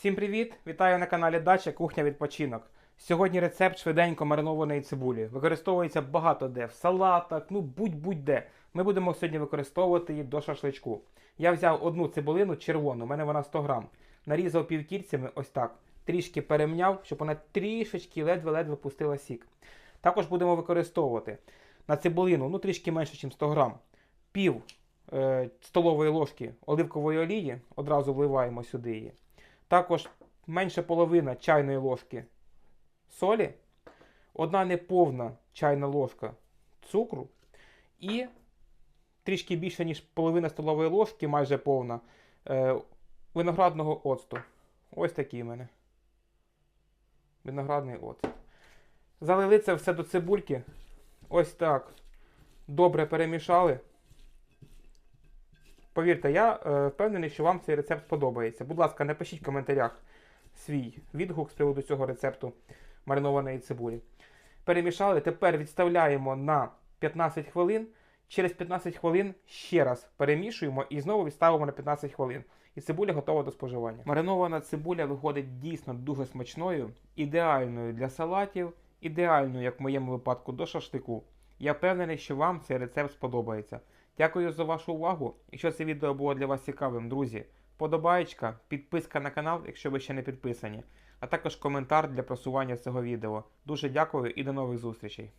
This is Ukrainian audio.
Всім привіт! Вітаю на каналі Дача Кухня Відпочинок. Сьогодні рецепт швиденько маринованої цибулі. Використовується багато де в салатах, ну будь-будь-де. Ми будемо сьогодні використовувати її до шашличку. Я взяв одну цибулину червону, у мене вона 100 грам. Нарізав півкільцями ось так. Трішки перемняв, щоб вона трішечки ледве-ледве пустила сік. Також будемо використовувати на цибулину, ну трішки менше, ніж 100 грам. Пів е, столової ложки оливкової олії, одразу вливаємо сюди її. Також менше половина чайної ложки солі, одна неповна чайна ложка цукру і трішки більше, ніж половина столової ложки, майже повна, е, виноградного оцту. Ось такий в мене. Виноградний оцет. Залили це все до цибульки. Ось так. Добре перемішали. Повірте, я е, впевнений, що вам цей рецепт сподобається. Будь ласка, напишіть в коментарях свій відгук з приводу цього рецепту маринованої цибулі. Перемішали, тепер відставляємо на 15 хвилин. Через 15 хвилин ще раз перемішуємо і знову відставимо на 15 хвилин. І цибуля готова до споживання. Маринована цибуля виходить дійсно дуже смачною, ідеальною для салатів, ідеальною, як в моєму випадку, до шашлику. Я впевнений, що вам цей рецепт сподобається. Дякую за вашу увагу. Якщо це відео було для вас цікавим, друзі, вподобаєчка, підписка на канал, якщо ви ще не підписані, а також коментар для просування цього відео. Дуже дякую і до нових зустрічей.